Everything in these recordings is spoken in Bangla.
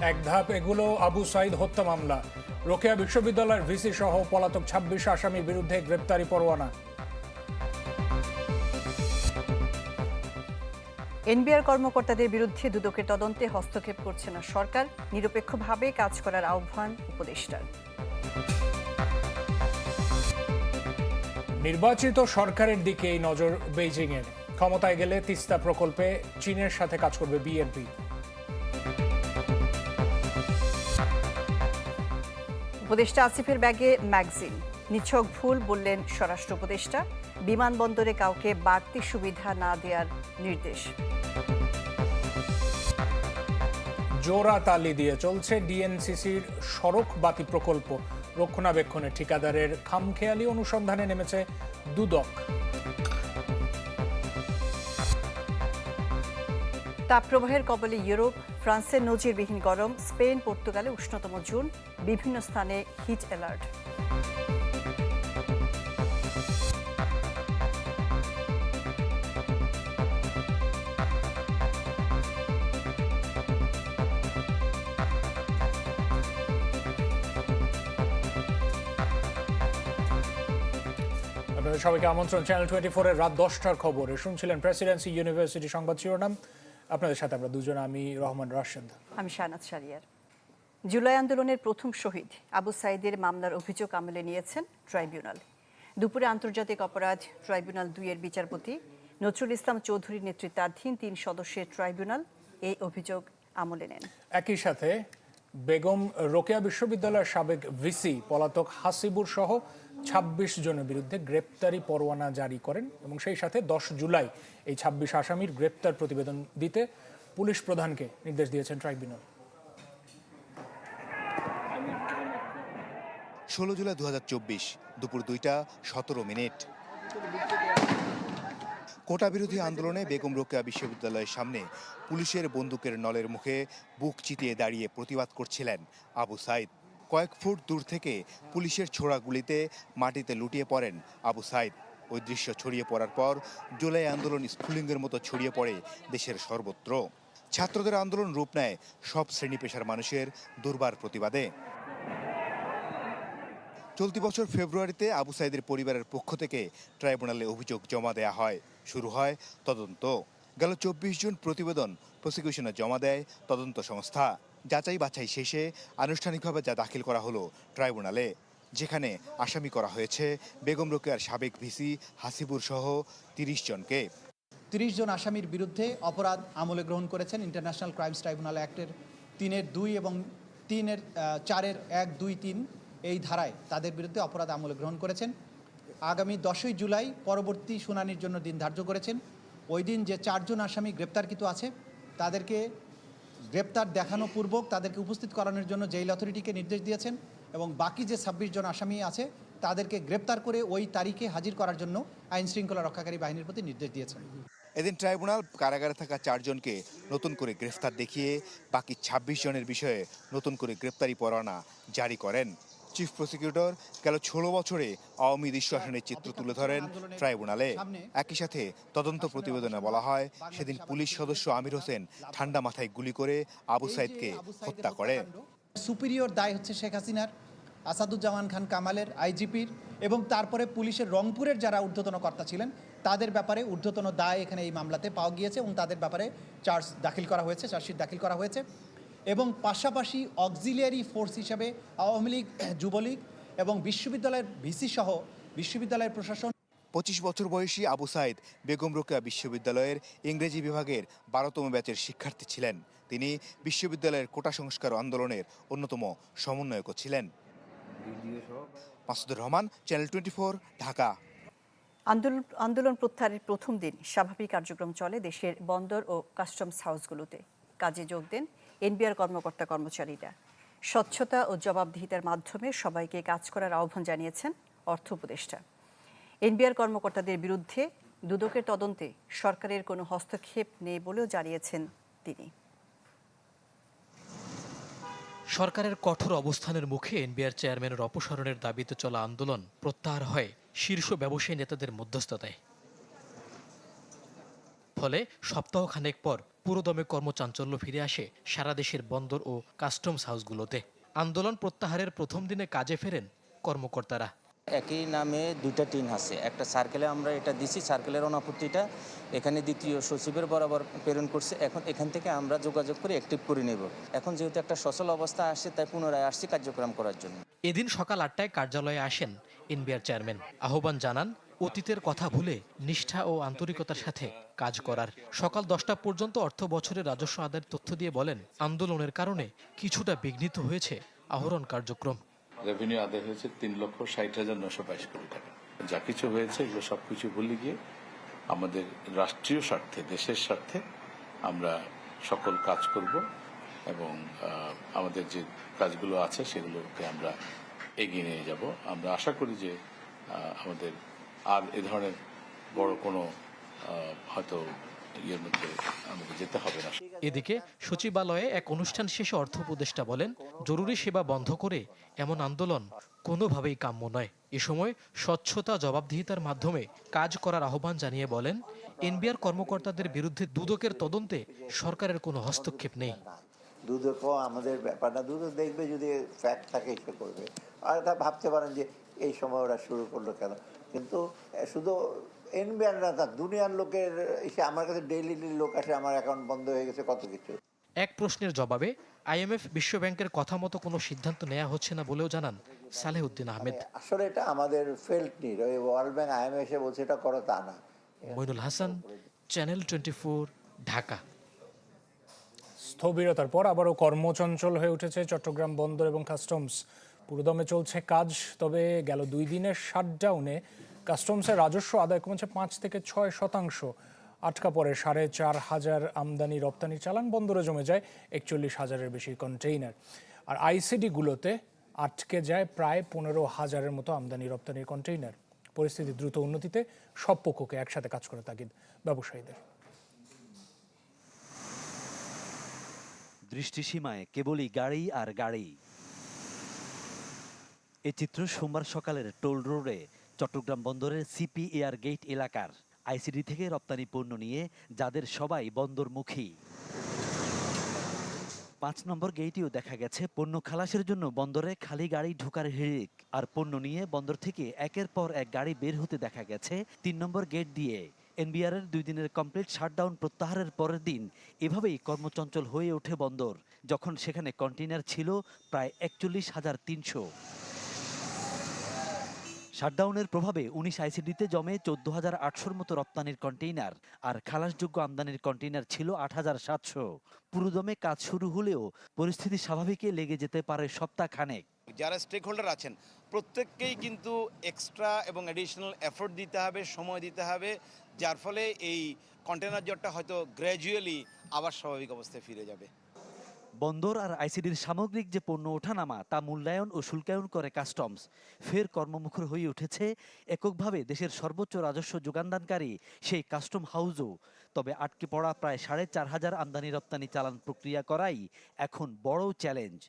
এক ধাপ এগুলো আবু সাইদ হত্যা মামলা। রোকেয়া বিশ্ববিদ্যালয়ের ভিসি সহ পলাতক ছাব্বিশ আসামির বিরুদ্ধে গ্রেপ্তারি পরোয়ানা। এনবিআর কর্মকর্তাদের বিরুদ্ধে দুদকের তদন্তে হস্তক্ষেপ করছে না সরকার। নিরপেক্ষভাবে কাজ করার আহ্বান উপদেষ্টার। নির্বাচিত সরকারের দিকেই নজর বেইজিংয়ের। ক্ষমতায় গেলে তিস্তা প্রকল্পে চীনের সাথে কাজ করবে বিএনপি। উপদেষ্টা আসিফের ব্যাগে ম্যাগজিন। নিছক ভুল বললেন স্বরাষ্ট্র উপদেষ্টা। বিমানবন্দরে কাউকে বাড়তি সুবিধা না দেওয়ার নির্দেশ। জোড়া তালি দিয়ে চলছে ডিএনসিসির সড়ক বাতি প্রকল্প। রক্ষণাবেক্ষণে ঠিকাদারের খামখেয়ালি অনুসন্ধানে নেমেছে দুদক। তাপপ্রবাহের কবলে ইউরোপ, ফ্রান্সের নজিরবিহীন গরম, স্পেন, পর্তুগালে উষ্ণতম জুন, বিভিন্ন স্থানে হিট অ্যালার্ট সবাইকে আমন্ত্রণ চ্যানেল টোয়েন্টি ফোরের রাত দশটার খবরে। শুনছিলেন প্রেসিডেন্সি ইউনিভার্সিটি সংবাদ শিরোনাম। আপনাদের সাথে আমরা দুজন আমি রহমান রাশেদ। আমি শাহনাজ শারিয়ার। জুলাই আন্দোলনের প্রথম শহীদ আবু সাইদের মামলার অভিযোগ আমলে নিয়েছেন ট্রাইব্যুনাল। দুপুরে আন্তর্জাতিক অপরাধ ট্রাইব্যুনাল দুইয়ের বিচারপতি নজরুল ইসলাম চৌধুরীর নেতৃত্বাধীন তিন সদস্যের ট্রাইব্যুনাল এই অভিযোগ আমলে নেন। একই সাথে বেগম রোকেয়া বিশ্ববিদ্যালয়ের সাবেক ভিসি পলাতক হাসিবুর সহ ছাব্বিশ জনের বিরুদ্ধে গ্রেপ্তারি পরোয়ানা জারি করেন এবং সেই সাথে দশ জুলাই এই ছাব্বিশ আসামির গ্রেপ্তার প্রতিবেদন দিতে পুলিশ প্রধানকে নির্দেশ দিয়েছেন ট্রাইব্যুনাল। ষোলো জুলাই দুহাজার চব্বিশ, দুপুর দুইটা, সতেরো মিনিট। কোটা বিরোধী আন্দোলনে বেগম রোকেয়া বিশ্ববিদ্যালয়ের সামনে পুলিশের বন্দুকের নলের মুখে বুক চিতিয়ে দাঁড়িয়ে প্রতিবাদ করছিলেন আবু সাইদ। কয়েক ফুট দূর থেকে পুলিশের ছোড়া গুলিতে মাটিতে লুটিয়ে পড়েন আবু সাইদ। ওই দৃশ্য ছড়িয়ে পড়ার পর জুলাই আন্দোলন স্ফুলিঙ্গের মতো ছড়িয়ে পড়ে দেশের সর্বত্র। ছাত্রদের আন্দোলন রূপ নেয় সব শ্রেণি পেশার মানুষের দুর্বার প্রতিবাদে। চলতি বছর ফেব্রুয়ারিতে আবু সাইদের পরিবারের পক্ষ থেকে ট্রাইব্যুনালে অভিযোগ জমা দেয়া হয়। শুরু হয় তদন্ত। গেল চব্বিশ জুন প্রতিবেদন, প্রসিকিউশনে জমা দেয় তদন্ত সংস্থা। যাচাই বাছাই শেষে আনুষ্ঠানিকভাবে যা দাখিল করা হলো ট্রাইব্যুনালে, যেখানে আসামি করা হয়েছে বেগম রোকেয়ার সাবেক ভিসি হাসিবুর সহ তিরিশ জনকে। তিরিশ জন আসামির বিরুদ্ধে অপরাধ আমলে গ্রহণ করেছেন ইন্টারন্যাশনাল ক্রাইমস ট্রাইব্যুনাল অ্যাক্টের তিনের দুই এবং তিনের চারের এক, দুই, তিন এই ধারায় তাদের বিরুদ্ধে অপরাধ আমলে গ্রহণ করেছেন। আগামী দশই জুলাই পরবর্তী শুনানির জন্য দিন ধার্য করেছেন। ওই দিন যে চারজন আসামি গ্রেপ্তারকৃত আছে, তাদেরকে গ্রেপ্তার দেখানো পূর্বক তাদেরকে উপস্থিত করানোর জন্য জেল অথরিটিকে নির্দেশ দিয়েছেন এবং বাকি যে ছাব্বিশ জন আসামি আছে, তাদেরকে গ্রেপ্তার করে ওই তারিখে হাজির করার জন্য আইন শৃঙ্খলা রক্ষাকারী বাহিনীর প্রতি নির্দেশ দিয়েছেন। এদিন ট্রাইব্যুনাল কারাগারে থাকা চারজনকে নতুন করে গ্রেফতার দেখিয়ে বাকি ২৬ জনের বিষয়ে নতুন করে গ্রেপ্তারি পরোয়ানা জারি করেন। চিফ প্রসিকিউটর গেল ষোলো বছরে আওয়ামী নিঃশ্বাসনের চিত্র তুলে ধরেন ট্রাইব্যুনালে। একই সাথে তদন্ত প্রতিবেদনে বলা হয় সেদিন পুলিশ সদস্য আমির হোসেন ঠান্ডা মাথায় গুলি করে আবু সাইদকে হত্যা করে। সুপিরিয়র দায় হচ্ছে শেখ হাসিনার আসাদুজ্জামান খান কামালের আইজিপির এবং তারপরে পুলিশের রংপুরের যারা ঊর্ধ্বতন কর্তা ছিলেন তাদের ব্যাপারে ঊর্ধ্বতন দায় এখানে এই মামলাতে পাওয়া গিয়েছে এবং তাদের ব্যাপারে চার্জ দাখিল করা হয়েছে চার্জশিট দাখিল করা হয়েছে। এবং পাশাপাশি অক্সিলিয়ারি ফোর্স হিসাবে আওয়ামী লীগ যুবলীগ এবং বিশ্ববিদ্যালয়ের ভিসি সহ বিশ্ববিদ্যালয়ের প্রশাসন পঁচিশ বছর বয়সী আবু সাইদ বেগম রোকেয়া বিশ্ববিদ্যালয়ের ইংরেজি বিভাগের বারোতম ব্যাচের শিক্ষার্থী ছিলেন। তিনি বিশ্ববিদ্যালয়ের কোটা সংস্কার আন্দোলনের অন্যতম সমন্বয়কও ছিলেন। Masudur Rahman channel twenty Dhaka. আন্দোলন আন্দোলন প্রত্যাহারের প্রথম দিন স্বাভাবিক কার্যক্রম চলে দেশের বন্দর ও কাস্টমস হাউসগুলোতে। কাজে যোগ দেন এনবিআর কর্মকর্তা কর্মচারীরা। স্বচ্ছতা ও জবাবদিহিতার মাধ্যমে সবাইকে কাজ করার আহ্বান জানিয়েছেন অর্থ উপদেষ্টা। এনবিআর কর্মকর্তাদের বিরুদ্ধে দুদকের তদন্তে সরকারের কোনো হস্তক্ষেপ নেই বলেও জানিয়েছেন তিনি। সরকারের কঠোর অবস্থানের মুখে এনবিআর চেয়ারম্যানের অপসারণের দাবিতে চলা আন্দোলন প্রত্যাহার হয় শীর্ষ ব্যবসায়ী নেতাদের মধ্যস্থতায়। ফলে সপ্তাহখানেক পর পুরোদমে কর্মচাঞ্চল্য ফিরে আসে সারা দেশের বন্দর ও কাস্টমস হাউসগুলোতে। আন্দোলন প্রত্যাহারের প্রথম দিনে কাজে ফেরেন কর্মকর্তারা। একই নামে দুইটা টিন আছে। একটা সার্কেলে আমরা এটা দিছি সার্কেলের অনাপত্তিটা এখানে দ্বিতীয় সচিবের বরাবর প্রেরণ করছে। এখন এখান থেকে আমরা যোগাযোগ করে অ্যাক্টিভ করে নেব। এখন যেহেতু একটা সচল অবস্থা আসছে তাই পুনরায় আসছি কার্যক্রম করার জন্য। এদিন সকাল আটটায় কার্যালয়ে আসেন এনবিআর চেয়ারম্যান। আহ্বান জানান অতীতের কথা ভুলে নিষ্ঠা ও আন্তরিকতার সাথে কাজ করার। সকাল দশটা পর্যন্ত অর্থ বছরের রাজস্ব আদায়ের তথ্য দিয়ে বলেন, আন্দোলনের কারণে কিছুটা বিঘ্নিত হয়েছে আহরণ কার্যক্রম। রেভিনিউ আদায় হয়েছে তিন লক্ষ ষাট হাজার নশো বাইশ কোটি টাকা। যা কিছু হয়েছে, এগুলো সব কিছু ভুলে গিয়ে আমাদের রাষ্ট্রীয় স্বার্থে, দেশের স্বার্থে আমরা সকল কাজ করব এবং আমাদের যে কাজগুলো আছে, সেগুলোকে আমরা এগিয়ে নিয়ে যাব। আমরা আশা করি যে আমাদের আর এ ধরনের বড় কোনো হয়তো ইয়ের মধ্যে আমাদের যেতে হবে না। এদিকে সচিবালয়ে এক অনুষ্ঠান শেষে অর্থ উপদেষ্টা বলেন জরুরি সেবা বন্ধ করে এমন আন্দোলন কোনোভাবেই কাম্য নয়। এ সময় স্বচ্ছতা জবাবদিহিতার মাধ্যমে কাজ করার আহ্বান জানিয়ে বলেন এনবিআর কর্মকর্তাদের বিরুদ্ধে দুদকের তদন্তে সরকারের কোনো হস্তক্ষেপ নেই। দুদকও আমাদের ব্যাপারটা দুদক দেখবে যদি ফ্যাক্ট থাকে সে করবে। আর এটা ভাবতে পারেন যে এই সময় ওরা শুরু করল কেন? কিন্তু শুধু এনবিআর না তা দুনিয়ার লোকের এসে আমার কাছে ডেইলি লোক আসে আমার অ্যাকাউন্ট বন্ধ হয়ে গেছে কত কিছু। এক প্রশ্নের জবাবে আইএমএফ বিশ্বব্যাংকের কথা মতো কোনো সিদ্ধান্ত নেওয়া হচ্ছে না বলেও জানান সালেহউদ্দিন আহমেদ। আসলে এটা আমাদের ফেল্ট নিড ওই ওয়ার্ল্ড ব্যাংক আইএমএ এসে বলছে এটা করো তা না। Mainul Hasan channel twenty Dhaka. স্থবিরতার পর আবারও কর্মচঞ্চল হয়ে উঠেছে চট্টগ্রাম বন্দর এবং কাস্টমস। পুরোদমে চলছে কাজ, তবে গেল দুই দিনের শাটডাউনে কাস্টমসের রাজস্ব আদায় কমেছে পাঁচ থেকে ছয় শতাংশ। আটকা পড়ে সাড়ে চার হাজার আমদানি রপ্তানি চালান, বন্দরে জমে যায় একচল্লিশ হাজারের বেশি কন্টেইনার আর আইসিডিগুলোতে আটকে যায় প্রায় পনেরো হাজারের মতো আমদানি রপ্তানির কন্টেইনার পরিস্থিতি দ্রুত উন্নতিতে সব পক্ষকে একসাথে কাজ করে তাগিদ ব্যবসায়ীদের। দৃষ্টিসীমায় কেবলই গাড়ি আর গাড়ি। এ চিত্র সোমবার সকালের টোল রোডে, চট্টগ্রাম বন্দরের সিপি এয়ার গেট এলাকার আইসিডি থেকে রপ্তানি পণ্য নিয়ে, যাদের সবাই বন্দরমুখী। পাঁচ নম্বর গেইটেও দেখা গেছে, পণ্য খালাসের জন্য বন্দরে খালি গাড়ি ঢোকার হিড়িক আর পণ্য নিয়ে বন্দর থেকে একের পর এক গাড়ি বের হতে দেখা গেছে। তিন নম্বর গেট দিয়ে এনবিআর এর দুই দিনের কমপ্লিট শাটডাউন প্রত্যাহারের পরের দিন এভাবেই কর্মচঞ্চল হয়ে ওঠে বন্দর, যখন সেখানে কন্টেইনার ছিল প্রায় একচল্লিশ হাজার তিনশো। শাটডাউনের প্রভাবে উনিশ আইসিডিতে জমে চোদ্দ হাজার আটশোর মতো রপ্তানির কন্টেইনার আর খালাসযোগ্য আমদানির কন্টেইনার ছিল আট হাজার সাতশো। পুরোদমে কাজ শুরু হলেও পরিস্থিতি স্বাভাবিকে লেগে যেতে পারে সপ্তাহ খানেক যারা স্টেক হোল্ডার আছেন, প্রত্যেককেই কিন্তু এক্সট্রা এবং অ্যাডিশনাল এফোর্ট দিতে হবে, সময় দিতে হবে, যার ফলে এই কন্টেনার জটটা হয়তো গ্র্যাজুয়ালি আবার স্বাভাবিক অবস্থায় ফিরে যাবে। বন্দর আর আইসিডির সামগ্রিক যে পণ্য ওঠানামা, তা মূল্যায়ন ও শুল্কায়ন করে কাস্টমস। ফের কর্মমুখর হয়ে উঠেছে এককভাবে দেশের সর্বোচ্চ রাজস্ব যোগানদানকারী সেই কাস্টম হাউসও। তবে আটকে পড়া প্রায় সাড়ে চার হাজার আমদানি রপ্তানি চালান প্রক্রিয়া করাই এখন বড় চ্যালেঞ্জ।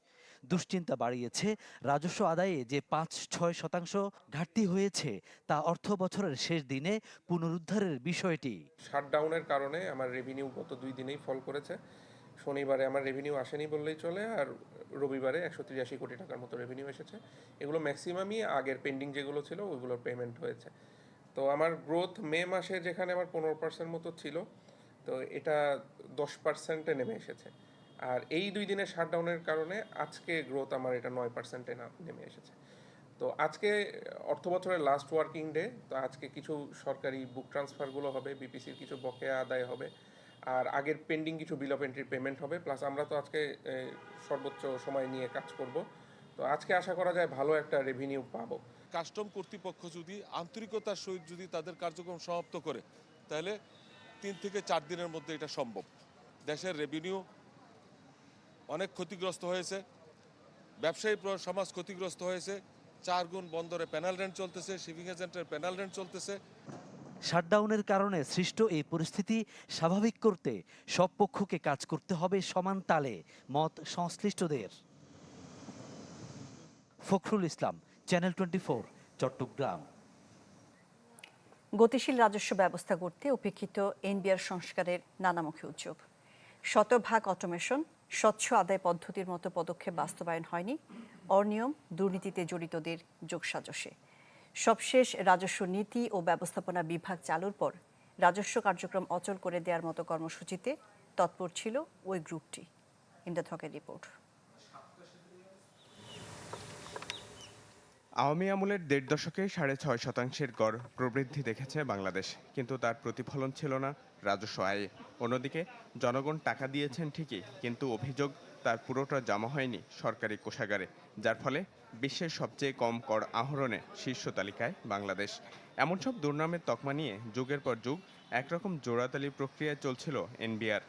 দুশ্চিন্তা বাড়িয়েছে রাজস্ব আদায়ে যে পাঁচ ছয় শতাংশ ঘাটতি হয়েছে, তা অর্থ বছরের শেষ দিনে পুনরুদ্ধারের বিষয়টি। শাটডাউনের কারণে আমার রেভিনিউ গত দুই দিনেই ফল করেছে। শনিবারে আমার রেভিনিউ আসেনি বললেই চলে আর রবিবারে একশো তিরাশি কোটি টাকার মতো রেভিনিউ এসেছে। এগুলো ম্যাক্সিমামই আগের পেন্ডিং যেগুলো ছিল, ওইগুলোর পেমেন্ট হয়েছে। তো আমার গ্রোথ মে মাসে যেখানে আমার পনেরো পার্সেন্ট মতো ছিল, তো এটা দশ পার্সেন্টে নেমে এসেছে। আর এই দুই দিনের শাটডাউনের কারণে আজকে গ্রোথ আমার এটা নয় পার্সেন্টে নেমে এসেছে। তো আজকে অর্থ বছরের লাস্ট ওয়ার্কিং ডে তো আজকে কিছু সরকারি বুক ট্রান্সফারগুলো হবে বিপিসির কিছু বকেয়া আদায় হবে। আর আগের পেন্ডিং কিছু বিল অফ এন্ট্রির পেমেন্ট হবে প্লাস আমরা তো আজকে সর্বোচ্চ সময় নিয়ে কাজ করব। তো আজকে আশা করা যায় ভালো একটা রেভিনিউ পাবো। কাস্টম কর্তৃপক্ষ যদি আন্তরিকতার সহিত যদি তাদের কার্যক্রম সমাপ্ত করে, তাহলে তিন থেকে চার দিনের মধ্যে এটা সম্ভব। দেশের রেভিনিউ অনেক ক্ষতিগ্রস্ত হয়েছে, ব্যবসায়ী সমাজ ক্ষতিগ্রস্ত হয়েছে, চার গুণ বন্দরে প্যানেল রেন্ট চলতেছে শিপিং এজেন্টের প্যানেল রেন্ট চলতেছে শাটডাউনের কারণে সৃষ্ট এই পরিস্থিতি স্বাভাবিক করতে সব পক্ষকে কাজ করতে হবে সমান তালে মত সংশ্লিষ্টদের। Fakhrul Islam, channel twenty Chattogram. গতিশীল রাজস্ব ব্যবস্থা করতে উপেক্ষিত এনবিআর সংস্কারের নানামুখী উদ্যোগ। শতভাগ অটোমেশন, স্বচ্ছ আদায় পদ্ধতির মতো পদক্ষেপ বাস্তবায়ন হয়নি, অনিয়ম দুর্নীতিতে জড়িতদের যোগসাজশে। সবশেষ রাজস্ব নীতি ও ব্যবস্থাপনা বিভাগ চালুর পর রাজস্ব কার্যক্রম অচল করে দেওয়ার মতো কর্মসূচিতে তৎপর ছিল ওই গ্রুপটি। ইমদাদ হকের রিপোর্ট। আওয়ামী আমলের দেড় দশকে সাড়ে ছয় শতাংশের গড় প্রবৃদ্ধি দেখেছে বাংলাদেশ, কিন্তু তার প্রতিফলন ছিল না রাজস্ব আয়ে। অন্যদিকে, জনগণ টাকা দিয়েছেন ঠিকই, কিন্তু অভিযোগ তার পুরোটা জমা হয়নি সরকারি কোষাগারে, যার ফলে বিশ্বের সবচেয়ে কম কর আহরণে শীর্ষ তালিকায় বাংলাদেশ। এমন সব দুর্নামের তকমা নিয়ে যুগের পর যুগ একরকম জোড়াতালি প্রক্রিয়ায় চলছিল এনবিআর।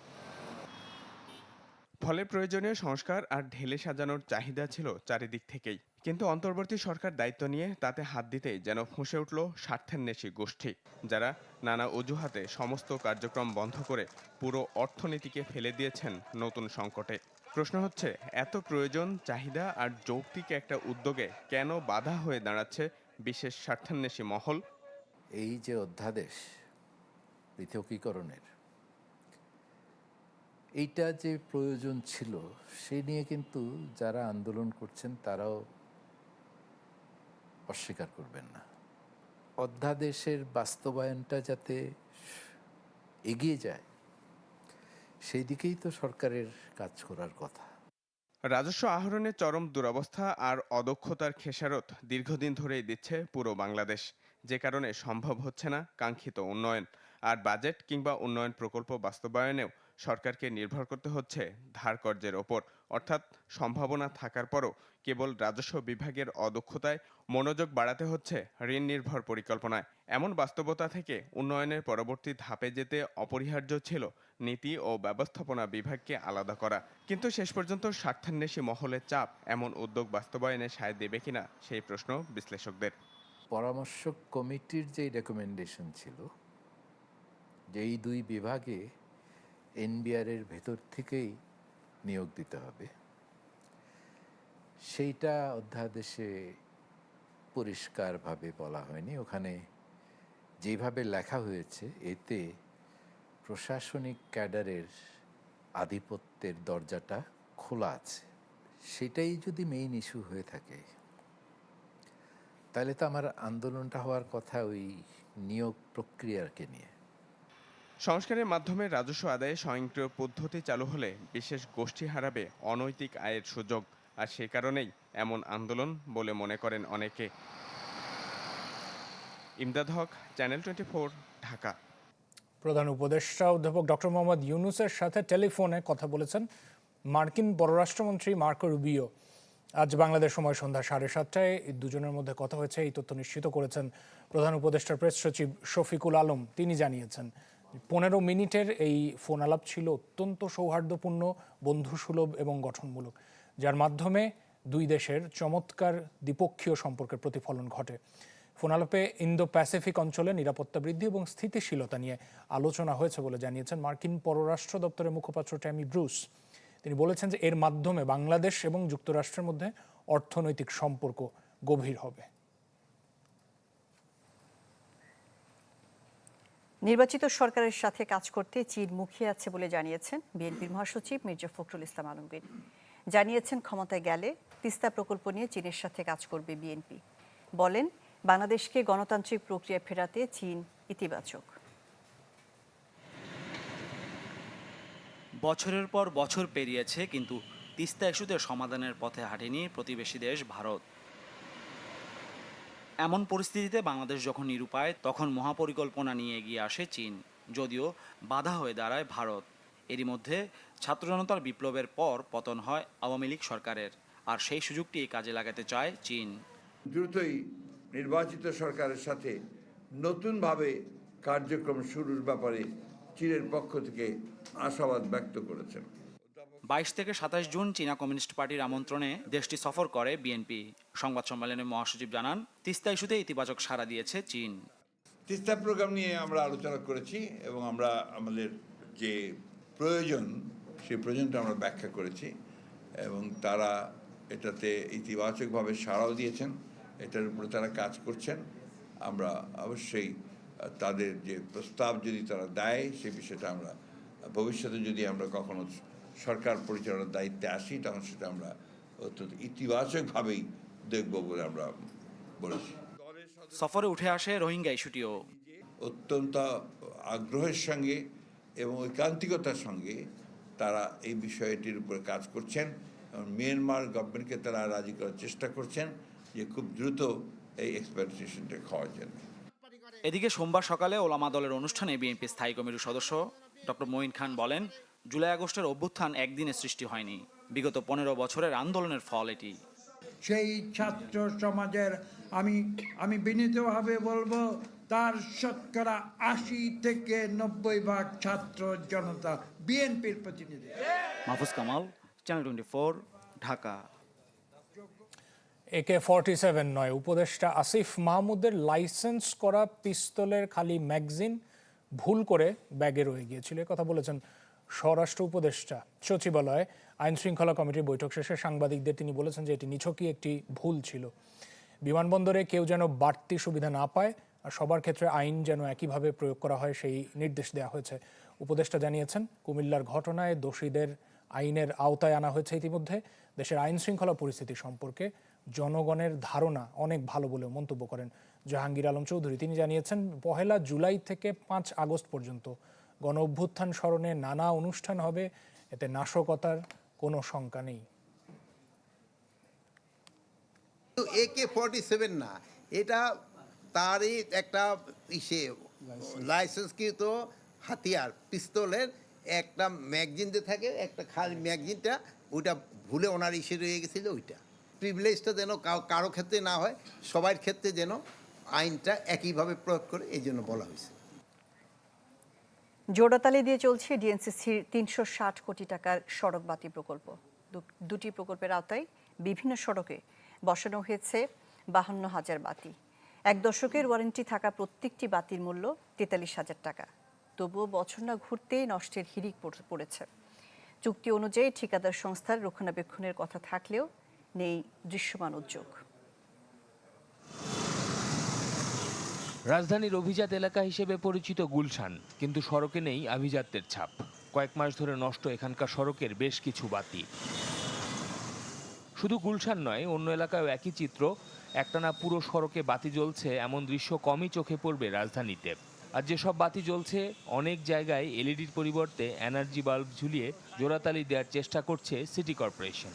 ফলে প্রয়োজনীয় সংস্কার আর ঢেলে সাজানোর চাহিদা ছিল চারিদিক থেকেই। কিন্তু অন্তর্বর্তী সরকার দায়িত্ব নিয়ে তাতে হাত দিতেই যেন ফুঁসে উঠল স্বার্থের নেশি গোষ্ঠী, যারা নানা অজুহাতে সমস্ত কার্যক্রম বন্ধ করে পুরো অর্থনীতিকে ফেলে দিয়েছেন নতুন সংকটে। প্রশ্ন হচ্ছে, এত প্রয়োজন, চাহিদা আর যৌক্তিক একটা উদ্যোগে কেন বাধা হয়ে দাঁড়াচ্ছে বিশেষ স্বার্থান্বেষী মহল? এই যে অধ্যাদেশ পৃথকীকরণের, এইটা যে প্রয়োজন ছিল, সে নিয়ে কিন্তু যারা আন্দোলন করছেন তারাও অস্বীকার করবেন না। অধ্যাদেশের বাস্তবায়নটা যাতে এগিয়ে যায় সেই দিকেই তো সরকারের কাজ করার কথা। রাজস্ব আহরণে চরম দুরবস্থা আর অদক্ষতার খেসারত দীর্ঘদিন ধরেই দিচ্ছে পুরো বাংলাদেশ। যে কারণে সম্ভব হচ্ছে না কাঙ্ক্ষিত উন্নয়ন। আর বাজেট কিংবা উন্নয়ন প্রকল্প বাস্তবায়নেও সরকারকে নির্ভর করতে হচ্ছে ধার কর্যের ওপর। অর্থাৎ সম্ভাবনা থাকার পরও কেবল রাজস্ব বিভাগের অদক্ষতায় মনোযোগ বাড়াতে হচ্ছে ঋণ নির্ভর পরিকল্পনায়। এমন বাস্তবতা থেকে উন্নয়নের পরবর্তী ধাপে যেতে অপরিহার্য ছিল নীতি ও ব্যবস্থাপনা বিভাগকে আলাদা করা। কিন্তু শেষ পর্যন্ত স্বার্থান্বেষী মহলের চাপ এমন উদ্যোগ বাস্তবায়নে সায় দেবে কিনা সেই প্রশ্ন বিশ্লেষকদের। পরামর্শ কমিটির যে রেকমেন্ডেশন ছিল যে এই দুই বিভাগে এনবিআরের ভেতর থেকেই নিয়োগ দিতে হবে, সেইটা অধ্যাদেশে পরিষ্কারভাবে বলা হয়নি। ওখানে যেভাবে লেখা হয়েছে, এতে প্রশাসনিক ক্যাডারের আধিপত্যের দরজাটা খোলা আছে। সেটাই যদি মেইন ইস্যু হয়ে থাকে, তাহলে তো আমার আন্দোলনটা হওয়ার কথা ওই নিয়োগ প্রক্রিয়াকে নিয়ে। সংস্কারের মাধ্যমে রাজস্ব আদায়ে স্বয়ংক্রিয় পদ্ধতি চালু হলে বিশেষ গোষ্ঠী হারাবে অনৈতিক আয়ের সুযোগ। আর সে কারণেই এমন আন্দোলন বলে মনে করেন অনেকে। Imdad Haque channel twenty Dhaka. প্রধান উপদেষ্টা অধ্যাপক ডক্টর মোহাম্মদ ইউনুসের সাথে টেলিফোনে কথা বলেছেন মার্কিন পররাষ্ট্রমন্ত্রী মার্কো রুবিও। আজ বাংলাদেশ সময় সন্ধ্যা সাড়ে সাতটায় এই দুজনের মধ্যে কথা হয়েছে, এই তথ্য নিশ্চিত করেছেন প্রধান উপদেষ্টার প্রেস সচিব শফিকুল আলম। তিনি জানিয়েছেন, পনেরো মিনিটের এই ফোন আলাপ ছিল অত্যন্ত সৌহার্দ্যপূর্ণ, বন্ধুসুলভ এবং গঠনমূলক, যার মাধ্যমে দুই দেশের চমৎকার দ্বিপক্ষীয় সম্পর্কের প্রতিফলন ঘটে। ফোন আলাপে ইন্দো প্যাসিফিক অঞ্চলে নিরাপত্তা বৃদ্ধি এবং স্থিতিশীলতা নিয়ে আলোচনা হয়েছে বলে জানিয়েছেন মার্কিন পররাষ্ট্র দপ্তরের মুখপাত্র ট্যামি ব্রুস। তিনি বলেছেন যে এর মাধ্যমে বাংলাদেশ এবং যুক্তরাষ্ট্রের মধ্যে অর্থনৈতিক সম্পর্ক গভীর হবে। নির্বাচিত সরকারের সাথে কাজ করতে চীন মুখিয়ে আছে বলে জানিয়েছেন বিএনপির মহাসচিব মির্জা ফখরুল ইসলাম আলমগীর। জানিয়েছেন ক্ষমতায় গেলে তিস্তা প্রকল্প নিয়ে চীনের সাথে কাজ করবে বিএনপি। বলেন বাংলাদেশকে গণতান্ত্রিক প্রক্রিয়া ফেরাতে চীন ইতিবাচক। বছরের পর বছর পেরিয়েছে কিন্তু তিস্তা ইস্যুতে সমাধানের পথে হাঁটেনি প্রতিবেশী দেশ ভারত। এমন পরিস্থিতিতে বাংলাদেশ যখন নিরুপায় তখন মহাপরিকল্পনা নিয়ে এগিয়ে আসে চীন। যদিও বাধা হয়ে দাঁড়ায় ভারত। এরই মধ্যে ছাত্র জনতার বিপ্লবের পর পতন হয় আওয়ামী লীগ সরকারের আর সেই সুযোগটি কাজে লাগাতে চায় চীন। দ্রুতই নির্বাচিত সরকারের সাথে নতুনভাবে কার্যক্রম শুরুর ব্যাপারে চীনের পক্ষ থেকে আশাবাদ ব্যক্ত করেছেন। বাইশ থেকে সাতাশ জুন চীনা কমিউনিস্ট পার্টির আমন্ত্রণে দেশটি সফর করে বিএনপি। সংবাদ সম্মেলনে মহাসচিব জানান তিস্তা ইস্যুতে ইতিবাচক সাড়া দিয়েছে চীন। তিস্তা প্রোগ্রাম নিয়ে আমরা আলোচনা করেছি এবং আমরা আমাদের যে প্রয়োজন সেই প্রয়োজনটা আমরা ব্যাখ্যা করেছি এবং তারা এটাতে ইতিবাচকভাবে সাড়াও দিয়েছেন। এটার উপরে তারা কাজ করছেন। আমরা অবশ্যই তাদের যে প্রস্তাব যদি তারা দেয় সেই বিষয়টা আমরা ভবিষ্যতে যদি আমরা কখনো সরকার পরিচালনার দায়িত্বে আসি তখন সেটা আমরা অত্যন্ত ইতিবাচকভাবেই দেখব বলে আমরা বলেছি। সফরে উঠে আসে রোহিঙ্গা ইস্যুটিও। অত্যন্ত আগ্রহের সঙ্গে এবং ঐকান্তিকতার সঙ্গে তারা এই বিষয়টির উপরে কাজ করছেন। এবং মিয়ানমার গভর্নমেন্টকে তারা রাজি করার চেষ্টা করছেন। যে খুব দ্রুত এই এক্সপেক্টেশনটা খাওয়ার জন্য। এদিকে সোমবার সকালে ওলামা দলের অনুষ্ঠানে বিএনপি স্থায়ী কমিটির সদস্য ডক্টর মঈন খান বলেন জুলাই আগস্টের অভ্যুত্থান একদিনে সৃষ্টি হয়নি। বিগত পনেরো বছরের আন্দোলনের ফল এটি। সেই ছাত্র সমাজের আমি আমি বিনীতভাবে বলব তার শতকরা আশি থেকে নব্বই ভাগ ছাত্র জনতা বিএনপির প্রতিনিধি। Mahfuz Kamal channel twenty Dhaka. AK forty seven নয়। উপদেষ্টা আসিফ মাহমুদের লাইসেন্স করা পিস্তলের খালি ম্যাগজিন ভুল করে ব্যাগে রয়ে গিয়েছিল। কথা বলেছেন স্বরাষ্ট্র উপদেষ্টা। সচিবালয়ে আইন শৃঙ্খলা কমিটির বৈঠক শেষে সাংবাদিকদের তিনি বলেছেন যে এটি নিছকই একটি ভুল ছিল। বিমানবন্দরে কেউ যেন বাড়তি সুবিধা না পায়, আর সবার ক্ষেত্রে আইন যেন একইভাবে প্রয়োগ করা হয় সেই নির্দেশ দেওয়া হয়েছে। উপদেষ্টা জানিয়েছেন, কুমিল্লার ঘটনায় দোষীদের আইনের আওতায় আনা হয়েছে ইতিমধ্যে। দেশের আইন শৃঙ্খলা পরিস্থিতি সম্পর্কে জনগণের ধারণা অনেক ভালো বলে মন্তব্য করেন জাহাঙ্গীর আলম চৌধুরী। তিনি জানিয়েছেন, পহেলা জুলাই থেকে পাঁচ আগস্ট পর্যন্ত গণ অভ্যুত্থান স্মরণে নানা অনুষ্ঠান হবে, এতে নাশকতার কোনো শঙ্কা নেই। একে ফর্টি সেভেন না, এটা তারই একটা ইসে, লাইসেন্সকৃত হাতিয়ার, পিস্তলের একটা ম্যাগজিন যে থাকে, একটা খালি ম্যাগজিনটা, ওইটা ভুলে ওনার ইসে রয়ে গেছিল ওইটা। প্রিভিলেজটা যেন কারও ক্ষেত্রে না হয়, সবার ক্ষেত্রে যেন আইনটা একইভাবে প্রয়োগ করে এই জন্য বলা হয়েছে। জোড়াতালি দিয়ে চলছে ডিএনসিসির তিনশো ষাট কোটি টাকার সড়ক বাতি প্রকল্প। দুটি প্রকল্পের আওতায় বিভিন্ন সড়কে বসানো হয়েছে বাহান্ন হাজার বাতি। এক দশকের ওয়ারেন্টি থাকা প্রত্যেকটি বাতির মূল্য তেতাল্লিশ হাজার টাকা। তবুও বছর না ঘুরতেই নষ্টের হিড়িক পড়- পড়েছে। চুক্তি অনুযায়ী ঠিকাদার সংস্থার রক্ষণাবেক্ষণের কথা থাকলেও নেই দৃশ্যমান উদ্যোগ। রাজধানীর অভিজাত এলাকা হিসেবে পরিচিত গুলশান, কিন্তু সড়কে নেই আভিজাত্যের ছাপ। কয়েক মাস ধরে নষ্ট এখানকার সড়কের বেশ কিছু বাতি। শুধু গুলশান নয়, অন্য এলাকায়ও একই চিত্র। একটানা পুরো সড়কে বাতি জ্বলছে, এমন দৃশ্য কমই চোখে পড়বে রাজধানীতে। আর যেসব বাতি জ্বলছে, অনেক জায়গায় এলইডির পরিবর্তে এনার্জি বাল্ব ঝুলিয়ে জোড়াতালি দেওয়ার চেষ্টা করছে সিটি কর্পোরেশন।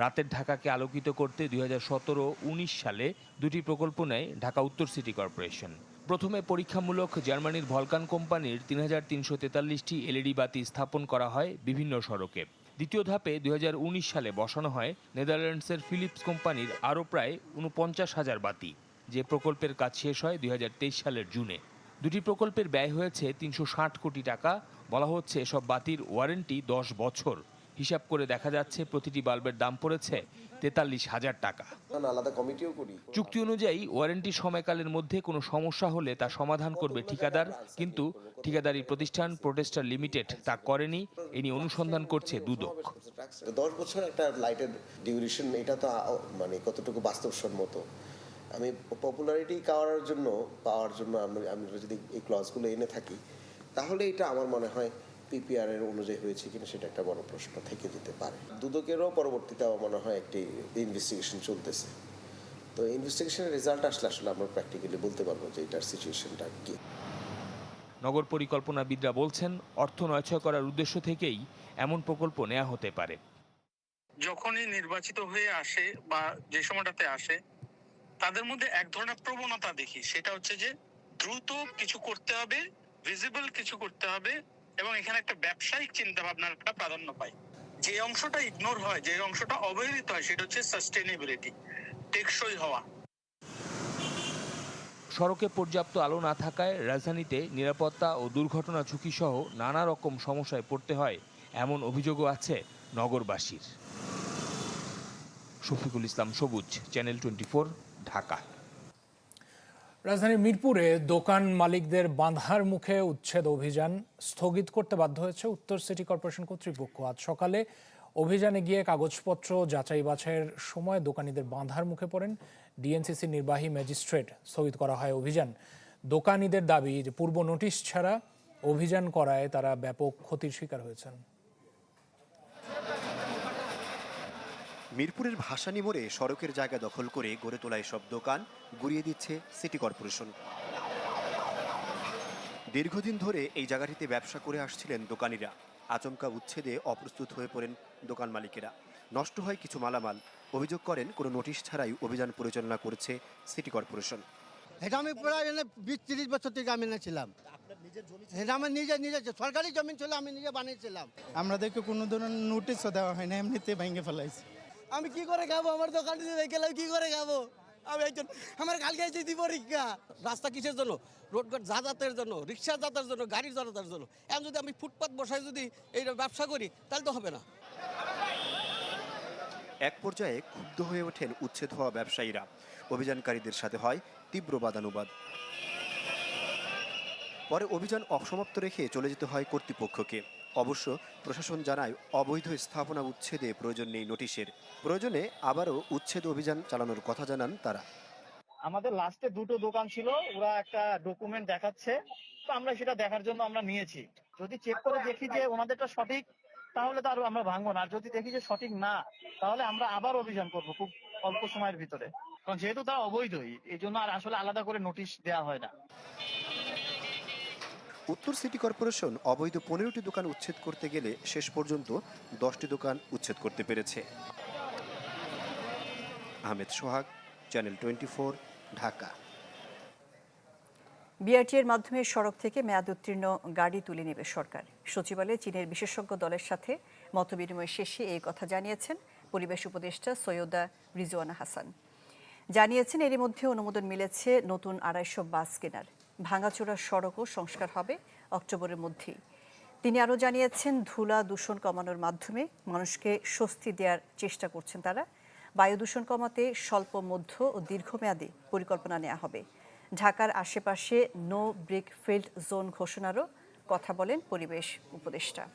রাতের ঢাকাকে আলোকিত করতে দুই হাজার সতেরো উনিশ সালে দুটি প্রকল্প নেয় ঢাকা উত্তর সিটি কর্পোরেশন। প্রথমে পরীক্ষামূলক জার্মানির ভলকান কোম্পানির তিন হাজার তিনশো তেতাল্লিশটি এলইডি বাতি স্থাপন করা হয় বিভিন্ন সড়কে। দ্বিতীয় ধাপে দুই হাজার উনিশ সালে বসানো হয় নেদারল্যান্ডসের ফিলিপস কোম্পানির আরও প্রায় উনপঞ্চাশ হাজার বাতি, যে প্রকল্পের কাজ শেষ হয় দুই হাজার তেইশ সালের জুনে। দুটি প্রকল্পের ব্যয় হয়েছে তিনশো ষাট কোটি টাকা, বলা হচ্ছে এসব বাতির ওয়ারেন্টি দশ বছর। হিসাব করে দেখা যাচ্ছে প্রতিটি বাল্বের দাম পড়েছে তেতাল্লিশ হাজার টাকা। আলাদা কমিটিও করি। চুক্তি অনুযায়ী ওয়ারেন্টি সময়কালের মধ্যে কোনো সমস্যা হলে তা সমাধান করবে ঠিকাদার কিন্তু ঠিকাদারি প্রতিষ্ঠান প্রোটেস্টার লিমিটেড তা করেনি এ নিয়ে অনুসন্ধান করছে দুদক। দশ বছর একটা লাইটের ডিউরেশন এটা তো মানে কতটুকু বাস্তবসম্মত? আমি পপুলারিটি পাওয়ার জন্য পাওয়ার জন্য আমি আমি যদি এই ক্লজগুলো এনে থাকি তাহলে এটা আমার মনে হয় পিপিআর এর অনুযায়ী হয়েছে কিনা সেটা একটা বড় প্রশ্ন থেকে যেতে পারে। দুদকেরও পরবর্তীতে আমার মনে হয় একটি ইনভেস্টিগেশন চলতেছে। তো ইনভেস্টিগেশনের রেজাল্ট আসলে আসলে আমরা প্র্যাকটিক্যালি বলতে পারব যে এটার সিচুয়েশনটা কি। নগর পরিকল্পনাবিদরা বলছেন অর্থ নয়ছয় করার উদ্দেশ্য থেকেই এমন প্রকল্প নেওয়া হতে পারে। যখনই নির্বাচিত হয়ে আসে বা যে সময়টাতে আসে তাদের মধ্যে এক ধরনের প্রবণতা দেখি। সেটা হচ্ছে যে দ্রুত কিছু করতে হবে ভিজিবল কিছু করতে হবে এবং এখানে একটা ব্যবসায়িক চিন্তা ভাবনার একটা প্রাধান্য পায়। যে অংশটা ইগনোর হয়, যে অংশটা অবহেলিত হয়, সেটা হচ্ছে সাস্টেনেবিলিটি টেকসই হওয়া। সড়কে পর্যাপ্ত আলো না থাকায় রাজধানীতে নিরাপত্তা ও দুর্ঘটনা ঝুঁকি সহ নানা রকম সমস্যায় পড়তে হয়, এমন অভিযোগও আছে নগরবাসীর। শফিকুল ইসলাম সবুজ, চ্যানেল টোয়েন্টি ঢাকা। রাজধানীর মিরপুরে দোকান মালিকদের বাঁধার মুখে উচ্ছেদ অভিযান স্থগিত করতে বাধ্য হয়েছে উত্তর সিটি কর্পোরেশন কর্তৃপক্ষ। আজ সকালে অভিযানে গিয়ে কাগজপত্র যাচাই বাছাইয়ের সময় দোকানিদের বাঁধার মুখে পড়েন ডিএনসিসি নির্বাহী ম্যাজিস্ট্রেট। স্থগিত করা হয় অভিযান। দোকানিদের দাবি যে পূর্ব নোটিশ ছাড়া অভিযান করায় তারা ব্যাপক ক্ষতির শিকার হয়েছেন। মিরপুরের ভাসানী মোড়ে সড়কের জায়গা দখল করে গড়ে তোলা এসব দোকান গুড়িয়ে দিচ্ছে সিটি কর্পোরেশন। দীর্ঘদিন ধরে এই জায়গাটিতে ব্যবসা করে আসছিলেন দোকানিরা। আচমকা উচ্ছেদে অপ্রস্তুত হয়ে পড়েন দোকান মালিকেরা। নষ্ট হয় কিছু মালামাল। অভিযোগ করেন কোনো নোটিশ ছাড়াই অভিযান পরিচালনা করছে সিটি কর্পোরেশন। এটা আমি প্রায় এনে বিশ তিরিশ বছর থেকে আমি এনেছিলাম। এটা আমার নিজে নিজে সরকারি জমি ছিল আমি নিজে বানিয়েছিলাম। আমাদেরকে কোনো ধরনের নোটিশও দেওয়া হয় না এমনিতে ভেঙে ফেলাইছে। আমি কি করে খাব? আমার দোকানে গেলাম কি করে খাব? আমি একজন আমার কালকে এসে দিব রিক্সা। রাস্তা কিসের জন্য? রোডঘাট যাতায়াতের জন্য, রিক্সা যাতায়াতের জন্য গাড়ির যাতায়াতের জন্য। এখন যদি আমি ফুটপাত বসায় যদি এই ব্যবসা করি, তাহলে তো হবে না। এক পর্যায়ে ক্ষুব্ধ হয়ে ওঠেন উচ্ছেদ হওয়া ব্যবসায়ীরা। অভিযানকারীদের সাথে হয় তীব্র বাদানুবাদ। পরে অভিযান অসমাপ্ত রেখে চলে যেতে হয় কর্তৃপক্ষকে। অবশ্য প্রশাসন জানায় অবৈধ স্থাপনা উচ্ছেদে প্রয়োজন নেই নোটিশের। প্রয়োজনে আবারও উচ্ছেদ অভিযান চালানোর কথা জানান তারা। আমাদের লাস্টে দুটো দোকান ছিল, ওরা একটা ডকুমেন্ট দেখাচ্ছে, তো আমরা সেটা দেখার জন্য আমরা নিয়েছি। যদি চেক করে দেখি যে ওনাদেরটা সঠিক, তাহলে তো আরও আমরা ভাঙবো না। আর যদি দেখি যে সঠিক না, তাহলে আমরা আবার অভিযান করব খুব অল্প সময়ের ভিতরে। কারণ যেহেতু তারা অবৈধই এই জন্য আর আসলে আলাদা করে নোটিশ দেওয়া হয় না। উত্তর সিটি কর্পোরেশন অবৈধ পনেরোটি দোকান উচ্ছেদ করতে গেলে শেষ পর্যন্ত দশটি দোকান উচ্ছেদ করতে পেরেছে। Ahmed Sohag, channel twenty Dhaka. BRT এর মাধ্যমে সড়ক থেকে মেয়াদ উত্তীর্ণ গাড়ি তুলে নেবে সরকার। সচিবালয়ে চীনের বিশেষজ্ঞ দলের সাথে মতবিনিময় শেষে এই কথা জানিয়েছেন পরিবেশ উপদেষ্টা সৈয়দা রিজওয়ানা হাসান। জানিয়েছেন, এরই মধ্যে অনুমোদন মিলেছে নতুন আড়াইশো বাস কেনার। ভাঙাচোরা সড়কও সংস্কার হবে অক্টোবরের মধ্যেই। তিনি আরও জানিয়েছেন, ধুলা দূষণ কমানোর মাধ্যমে মানুষকে স্বস্তি দেওয়ার চেষ্টা করছেন তারা। বায়ু দূষণ কমাতে স্বল্প, মধ্য ও দীর্ঘমেয়াদী পরিকল্পনা নেওয়া হবে। ঢাকার আশেপাশে নো ব্রিক ফিল্ড জোন ঘোষণারও কথা বলেন পরিবেশ উপদেষ্টা।